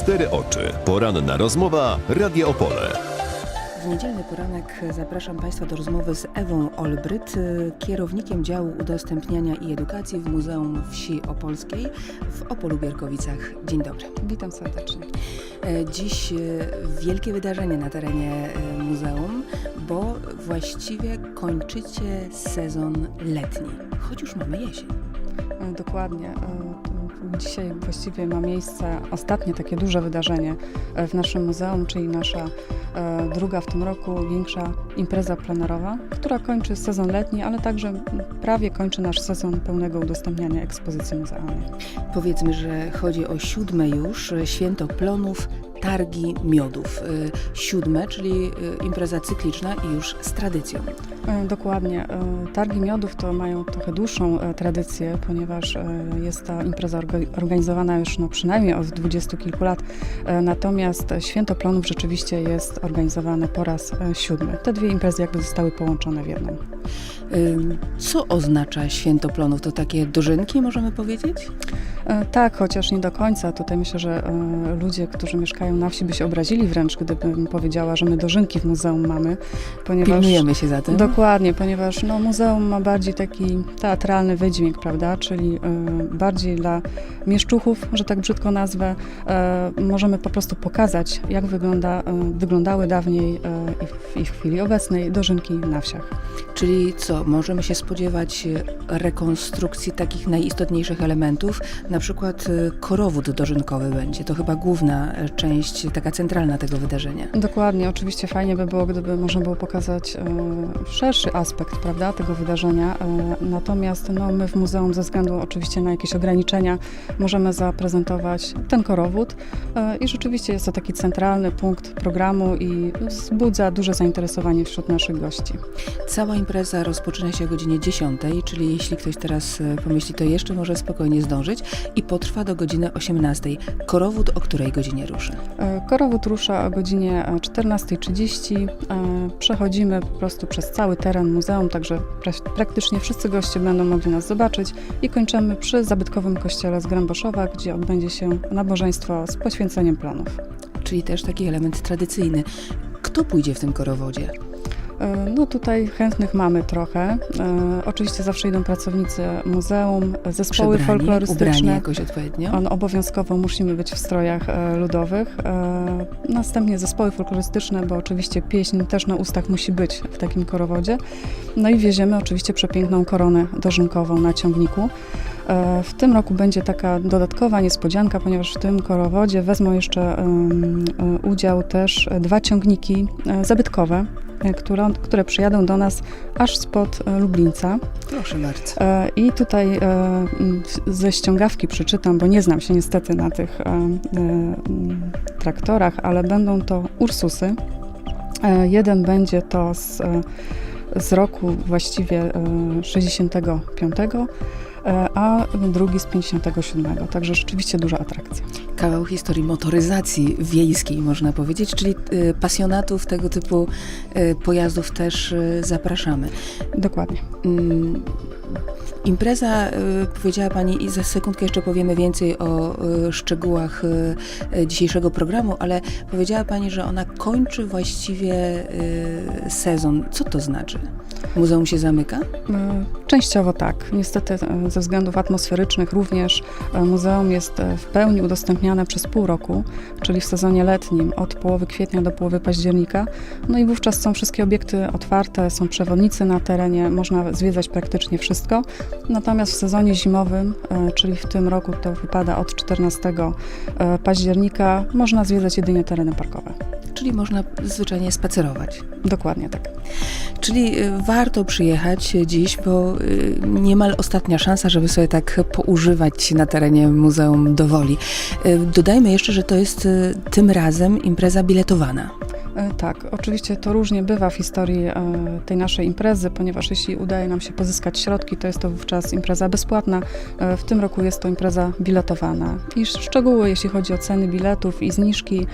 cztery oczy. Poranna rozmowa Radio Opole. W niedzielny poranek zapraszam Państwa do rozmowy z Ewą Olbryt, y, kierownikiem działu udostępniania i edukacji w Muzeum Wsi Opolskiej w Opolu Bierkowicach. Dzień dobry. Witam serdecznie. E, Dziś y, wielkie wydarzenie na terenie y, muzeum, bo właściwie kończycie sezon letni, choć już mamy jesień. E, Dokładnie. E, Dzisiaj właściwie ma miejsce ostatnie takie duże wydarzenie e, w naszym muzeum, czyli nasza e, druga w tym roku większa impreza plenerowa, która kończy sezon letni, ale także prawie kończy nasz sezon pełnego udostępniania ekspozycji muzealnej. Powiedzmy, że chodzi o siódme już y, święto plonów, targi miodów. Y, Siódme, czyli y, impreza cykliczna i już z tradycją. E, Dokładnie. E, Targi miodów to mają trochę dłuższą e, tradycję, ponieważ jest ta impreza orga- organizowana już no, przynajmniej od dwudziestu kilku lat. Natomiast Święto Plonów rzeczywiście jest organizowane po raz siódmy. Te dwie imprezy jakby zostały połączone w jedną. Co oznacza święto plonów? To takie dożynki, możemy powiedzieć? E, Tak, chociaż nie do końca. Tutaj myślę, że e, ludzie, którzy mieszkają na wsi by się obrazili wręcz, gdybym powiedziała, że my dożynki w muzeum mamy, ponieważ... Pilnujemy się za tym. Dokładnie, ponieważ no, muzeum ma bardziej taki teatralny wydźwięk, prawda? Czyli y, bardziej dla mieszczuchów, że tak brzydko nazwę, możemy po prostu pokazać, jak wygląda, wyglądały dawniej i w, chwili obecnej dożynki na wsiach. Czyli co, możemy się spodziewać e, rekonstrukcji takich najistotniejszych elementów, na przykład e, korowód dożynkowy będzie. To chyba główna e, część, taka centralna tego wydarzenia. Dokładnie, oczywiście fajnie by było, gdyby można było pokazać y, szerszy aspekt, prawda, tego wydarzenia. Y, natomiast no, my w muzeum ze względu oczywiście na jakieś ograniczenia możemy zaprezentować ten korowód y, i rzeczywiście jest to taki centralny punkt programu i wzbudza duże zainteresowanie wśród naszych gości. Cała impreza rozpoczyna się o godzinie 10, czyli jeśli ktoś teraz pomyśli, to jeszcze może spokojnie zdążyć i potrwa do godziny 18. Korowód o której godzinie ruszy? E, Korowód rusza o godzinie e, 14.30. E, Przechodzimy po prostu przez cały teren muzeum, także pra- praktycznie wszyscy goście będą mogli nas zobaczyć i kończymy przy zabytkowym kościele z Gręboszowa, gdzie odbędzie się nabożeństwo z poświęceniem planów. Czyli też taki element tradycyjny. Kto pójdzie w tym korowodzie? E, No tutaj chętnych mamy trochę. E, Oczywiście zawsze idą pracownicy muzeum, zespoły Przebrani, ubrani folklorystyczne. jakoś odpowiednio? On obowiązkowo musimy być w strojach e, ludowych. Następnie zespoły folklorystyczne, bo oczywiście pieśń też na ustach musi być w takim korowodzie. No i wieziemy oczywiście przepiękną koronę dożynkową na ciągniku. W tym roku będzie taka dodatkowa niespodzianka, ponieważ w tym korowodzie wezmą jeszcze udział też dwa ciągniki zabytkowe, które, które przyjadą do nas aż spod e, Lublińca. Proszę bardzo. E, I tutaj e, ze ściągawki przeczytam, bo nie znam się niestety na tych traktorach, ale będą to Ursusy. Jeden będzie to z, z roku właściwie e, 65, e, a drugi z 57. Także rzeczywiście duża atrakcja. Kawał historii motoryzacji wiejskiej, można powiedzieć, czyli y, pasjonatów tego typu y, pojazdów też zapraszamy. Dokładnie. Impreza, y, powiedziała Pani, i za sekundkę jeszcze powiemy więcej o y, szczegółach y, dzisiejszego programu, ale powiedziała Pani, że ona kończy właściwie sezon. Co to znaczy? Muzeum się zamyka? Częściowo tak. Niestety ze względów atmosferycznych również muzeum jest w pełni udostępniane przez pół roku, czyli w sezonie letnim od połowy kwietnia do połowy października. No i wówczas są wszystkie obiekty otwarte, są przewodnicy na terenie, można zwiedzać praktycznie wszystko. Natomiast w sezonie zimowym, e, czyli w tym roku to wypada od 14 e, października, można zwiedzać jedynie tereny parkowe. Czyli można zwyczajnie spacerować. Dokładnie tak. Czyli y, warto przyjechać dziś, bo niemal ostatnia szansa, żeby sobie tak poużywać na terenie Muzeum Dowoli. Dodajmy jeszcze, że to jest tym razem impreza biletowana. E, Tak, oczywiście to różnie bywa w historii e, tej naszej imprezy, ponieważ jeśli udaje nam się pozyskać środki, to jest to wówczas impreza bezpłatna. E, W tym roku jest to impreza biletowana. I szczegóły, jeśli chodzi o ceny biletów i zniżki,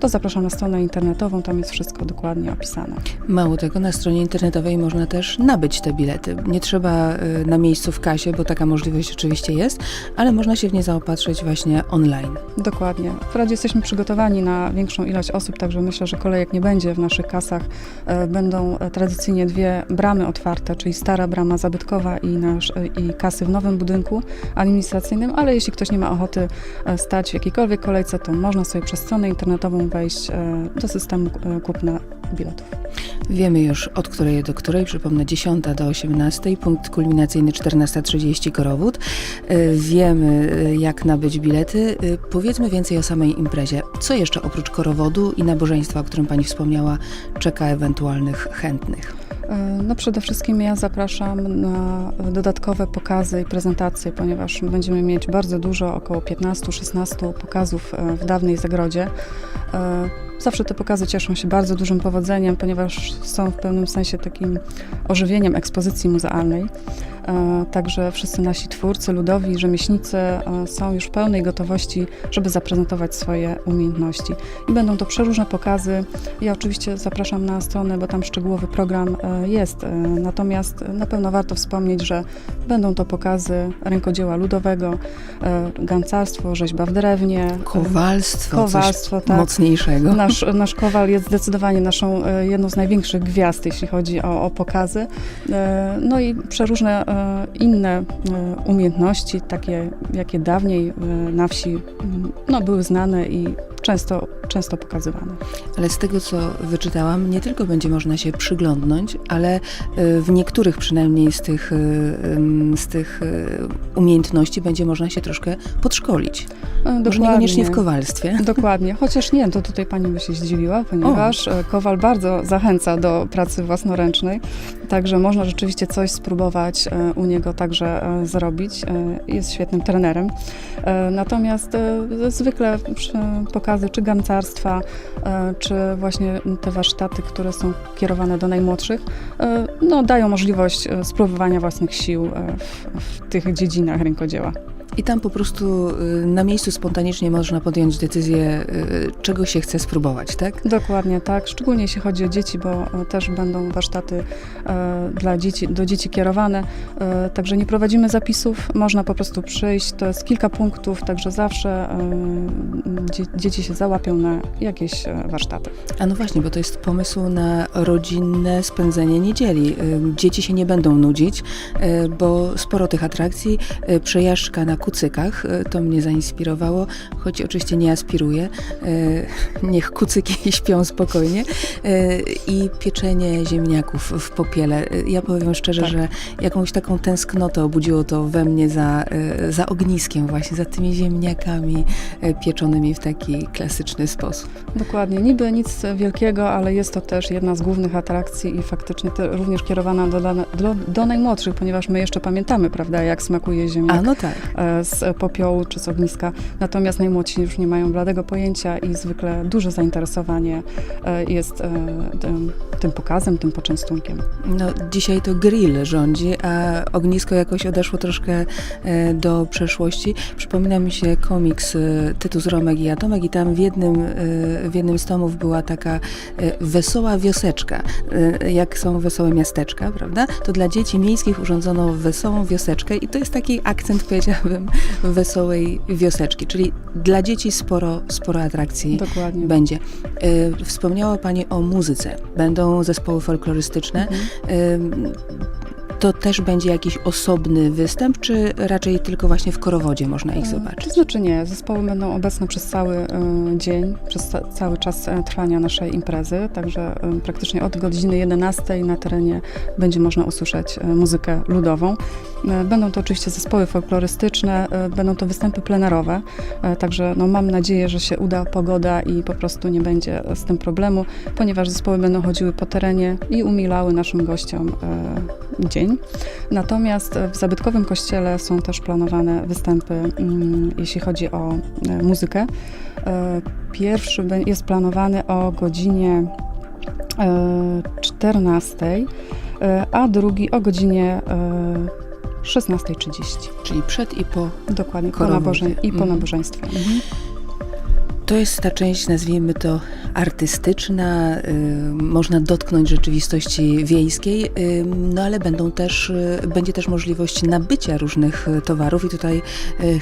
to zapraszam na stronę internetową, tam jest wszystko dokładnie opisane. Mało tego, na stronie internetowej można też nabyć te bilety. Nie trzeba na miejscu w kasie, bo taka możliwość oczywiście jest, ale można się w nie zaopatrzyć właśnie online. Dokładnie. W Radzie jesteśmy przygotowani na większą ilość osób, także myślę, że kolejek nie będzie w naszych kasach. E, Będą e, tradycyjnie dwie bramy otwarte, czyli stara brama zabytkowa i, nasz, e, i kasy w nowym budynku administracyjnym, ale jeśli ktoś nie ma ochoty stać w jakiejkolwiek kolejce, to można sobie przez stronę internetową wejść do systemu kupna biletów. Wiemy już od której do której, przypomnę 10 do 18, punkt kulminacyjny 14.30 Korowód. Y, Wiemy y, jak nabyć bilety. Y, Powiedzmy więcej o samej imprezie. Co jeszcze oprócz korowodu i nabożeństwa, o którym Pani wspomniała, czeka ewentualnych chętnych? E, No przede wszystkim ja zapraszam na dodatkowe pokazy i prezentacje, ponieważ będziemy mieć bardzo dużo, około 15-16 pokazów e, w dawnej zagrodzie. E, Zawsze te pokazy cieszą się bardzo dużym powodzeniem, ponieważ są w pewnym sensie takim ożywieniem ekspozycji muzealnej. E, Także wszyscy nasi twórcy, ludowi, rzemieślnicy e, są już w pełnej gotowości, żeby zaprezentować swoje umiejętności. I będą to przeróżne pokazy. Ja oczywiście zapraszam na stronę, bo tam szczegółowy program e, jest. Natomiast na pewno warto wspomnieć, że będą to pokazy rękodzieła ludowego, gancarstwo, rzeźba w drewnie. Kowalstwo, Kowalstwo, tak. mocniejszego. Nasz, nasz kowal jest zdecydowanie naszą jedną z największych gwiazd, jeśli chodzi o, o pokazy. No i przeróżne inne e, umiejętności, takie jakie dawniej e, na wsi no, były znane i często, często pokazywane. Ale z tego, co wyczytałam, nie tylko będzie można się przyglądnąć, ale w niektórych przynajmniej z tych, z tych umiejętności będzie można się troszkę podszkolić. E, Może niekoniecznie w dokładnie. kowalstwie. Dokładnie, chociaż nie, to tutaj pani by się zdziwiła, ponieważ e, Kowal bardzo zachęca do pracy własnoręcznej, także można rzeczywiście coś spróbować e, u niego także zrobić. Jest świetnym trenerem. Natomiast zwykle pokazy czy gancarstwa, czy właśnie te warsztaty, które są kierowane do najmłodszych, no, dają możliwość spróbowania własnych sił w, w tych dziedzinach rękodzieła. I tam po prostu y, na miejscu spontanicznie można podjąć decyzję, y, czego się chce spróbować, tak? Dokładnie tak, szczególnie jeśli chodzi o dzieci, bo e, też będą warsztaty dla dzieci, do dzieci kierowane, także nie prowadzimy zapisów, można po prostu przyjść, to jest kilka punktów, także zawsze dzie, dzieci się załapią na jakieś warsztaty. A no właśnie, bo to jest pomysł na rodzinne spędzenie niedzieli. Y, Dzieci się nie będą nudzić, y, bo sporo tych atrakcji, y, przejażdżka na kucykach, y, to mnie zainspirowało, choć oczywiście nie aspiruję. y, Niech kucyki śpią spokojnie. y, I pieczenie ziemniaków w popiele. Ja powiem szczerze, Tak. że jakąś taką tęsknotę obudziło to we mnie za, za ogniskiem właśnie, za tymi ziemniakami pieczonymi w taki klasyczny sposób. Dokładnie, niby nic wielkiego, ale jest to też jedna z głównych atrakcji i faktycznie również kierowana do, do, do najmłodszych, ponieważ my jeszcze pamiętamy, prawda, jak smakuje ziemniak. A no tak. Z popiołu czy z ogniska. Natomiast najmłodsi już nie mają bladego pojęcia i zwykle duże zainteresowanie e, jest e, tym, tym pokazem, tym poczęstunkiem. No, dzisiaj to grill rządzi, a ognisko jakoś odeszło troszkę e, do przeszłości. Przypomina mi się komiks Tytus Romek i Atomek i tam w jednym, w jednym z tomów była taka wesoła wioseczka. Jak są wesołe miasteczka, prawda? To dla dzieci miejskich urządzono wesołą wioseczkę i to jest taki akcent, powiedziałabym, wesołej wioseczki, czyli dla dzieci sporo, sporo atrakcji Dokładnie. będzie. Y, Wspomniała Pani o muzyce. Będą zespoły folklorystyczne. Mhm. Ym, To też będzie jakiś osobny występ, czy raczej tylko właśnie w korowodzie można ich To zobaczyć? znaczy nie, zespoły będą obecne przez cały e, dzień, przez ca- cały czas e, trwania naszej imprezy, także e, praktycznie od godziny 11 na terenie będzie można usłyszeć e, muzykę ludową. E, Będą to oczywiście zespoły folklorystyczne, e, będą to występy plenerowe, e, także no, mam nadzieję, że się uda pogoda i po prostu nie będzie z tym problemu, ponieważ zespoły będą chodziły po terenie i umilały naszym gościom e, dzień. Natomiast w zabytkowym kościele są też planowane występy, mm, jeśli chodzi o e, muzykę. E, pierwszy jest planowany o godzinie e, 14, e, a drugi o godzinie e, 16.30. Czyli przed i po. Dokładnie, po, nabożeń- i po Mhm. nabożeństwie. Mhm. To jest ta część, nazwijmy to artystyczna, y, można dotknąć rzeczywistości wiejskiej, y, no ale będą też, y, będzie też możliwość nabycia różnych towarów i tutaj y,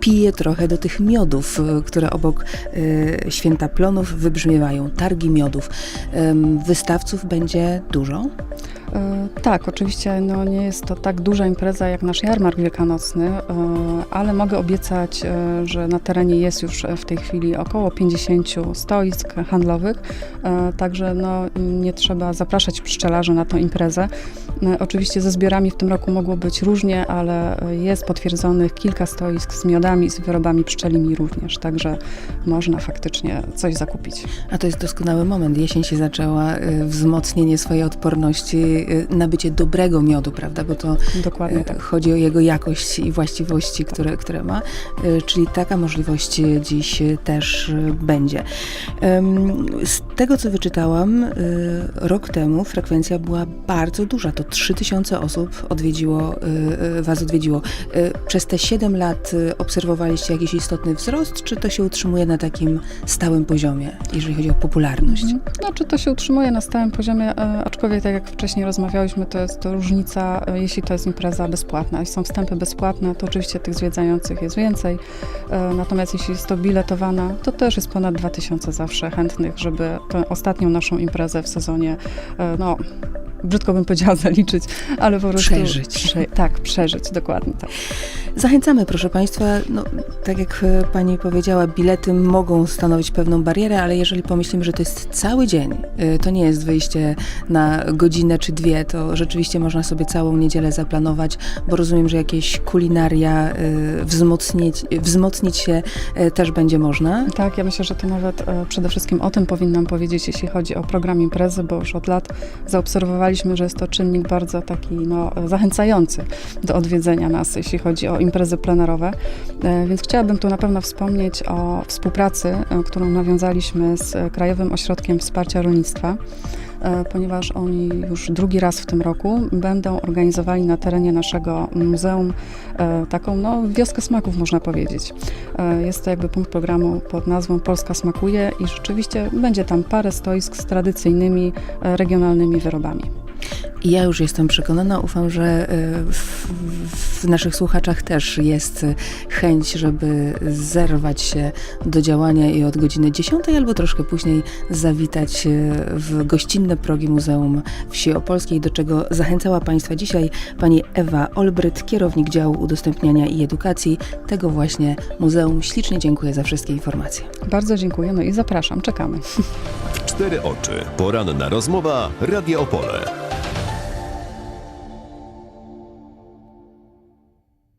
piję trochę do tych miodów, y, które obok y, Święta Plonów wybrzmiewają, targi miodów. Wystawców będzie dużo. E, Tak, oczywiście no, nie jest to tak duża impreza jak nasz jarmark wielkanocny, e, ale mogę obiecać, e, że na terenie jest już w tej chwili około 50 stoisk handlowych, e, także no, nie trzeba zapraszać pszczelarzy na tę imprezę. E, Oczywiście ze zbiorami w tym roku mogło być różnie, ale e, jest potwierdzonych kilka stoisk z miodami, z wyrobami pszczelimi również, także można faktycznie coś zakupić. A to jest doskonały moment. Jesień się zaczęła, y, wzmocnienie swojej odporności, nabycie dobrego miodu, prawda? Bo to Dokładnie E, tak. Chodzi o jego jakość i właściwości, które, które ma, E, czyli taka możliwość e, dziś e, też e, będzie. Z tego, co wyczytałam, e, rok temu frekwencja była bardzo duża. To 3000 osób odwiedziło, e, e, was odwiedziło. Przez te 7 lat obserwowaliście jakiś istotny wzrost, czy to się utrzymuje na takim stałym poziomie, jeżeli chodzi o popularność? Mhm. Znaczy to się utrzymuje na stałym poziomie, e, aczkolwiek tak jak wcześniej rozmawiałyśmy, to jest to różnica, e, jeśli to jest impreza bezpłatna. Jeśli są wstępy bezpłatne, to oczywiście tych zwiedzających jest więcej, e, natomiast jeśli jest to biletowana, to też jest ponad 2000 zawsze chętnych, żeby tę ostatnią naszą imprezę w sezonie, e, no brzydko bym powiedziała zaliczyć, ale po prostu... Przeżyć. Prze- tak, przeżyć, dokładnie tak. Zachęcamy, proszę Państwa. No, tak jak e, Pani powiedziała, bilety mogą stanowić pewną barierę, ale jeżeli pomyślimy, że to jest cały dzień, e, to nie jest wyjście na godzinę czy dwie, to rzeczywiście można sobie całą niedzielę zaplanować, bo rozumiem, że jakieś kulinaria e, wzmocnić, wzmocnić się też będzie można. Tak, ja myślę, że to nawet przede wszystkim o tym powinnam powiedzieć, jeśli chodzi o program imprezy, bo już od lat zaobserwowaliśmy, że jest to czynnik bardzo taki no, zachęcający do odwiedzenia nas, jeśli chodzi o imprezy plenerowe. E, Więc chciałabym tu na pewno wspomnieć o współpracy, e, którą nawiązaliśmy z Krajowym Ośrodkiem Wsparcia Rolnictwa ponieważ oni już drugi raz w tym roku będą organizowali na terenie naszego muzeum e, taką no, wioskę smaków, można powiedzieć. E, Jest to jakby punkt programu pod nazwą Polska smakuje i rzeczywiście będzie tam parę stoisk z tradycyjnymi, e, regionalnymi wyrobami. I ja już jestem przekonana, ufam, że e, w, w naszych słuchaczach też jest e, chęć, żeby zerwać się do działania i od godziny 10 albo troszkę później zawitać e, w gościnne progi Muzeum Wsi Opolskiej, do czego zachęcała Państwa dzisiaj pani Ewa Olbryt, kierownik działu udostępniania i edukacji tego właśnie muzeum. Ślicznie dziękuję za wszystkie informacje. Bardzo dziękuję, no i zapraszam, czekamy. W cztery oczy. Poranna rozmowa Radio Opole.